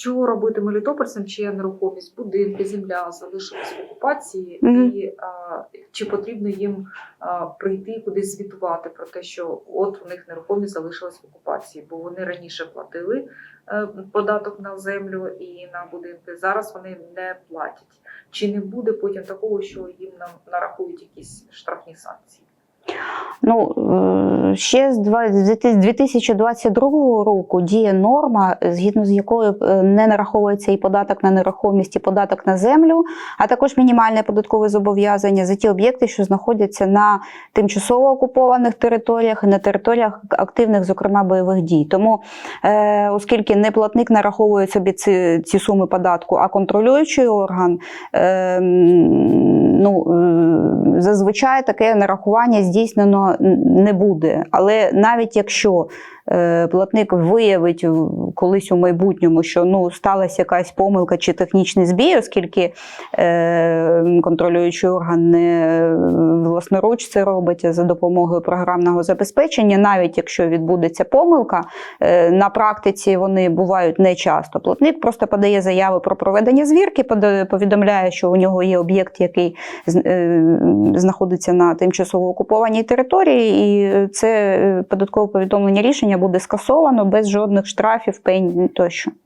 Що робити мелітопольцям, чия нерухомість, будинки, земля залишились в окупації, Мгм. і а, чи потрібно їм а, прийти і кудись звітувати про те, що от у них нерухомість залишилась в окупації, бо вони раніше платили е, податок на землю і на будинки. Зараз вони не платять. Чи не буде потім такого, що їм нам нарахують якісь штрафні санкції? Ну, е, ще з 2022 року діє норма, згідно з якою е, не нараховується і податок на нерухомість, і податок на землю, а також мінімальне податкове зобов'язання за ті об'єкти, що знаходяться на тимчасово окупованих територіях і на територіях активних, зокрема, бойових дій. Тому, е, оскільки не платник нараховує собі ці, ці суми податку, а контролюючий орган, е, ну, зазвичай таке нарахування здійснено не буде. Але навіть якщо е, платник виявить колись у майбутньому, що ну, сталася якась помилка чи технічний збій, оскільки е, контролюючий орган не власноруч це робить за допомогою програмного забезпечення, навіть якщо відбудеться помилка, е, на практиці вони бувають не часто. Платник просто подає заяву про проведення звірки, повідомляє, що у нього є об'єкт, який знаходиться на тимчасово окупованій території, і це е, податкове повідомлення рішення буде скасовано без жодних штрафів, пень тощо.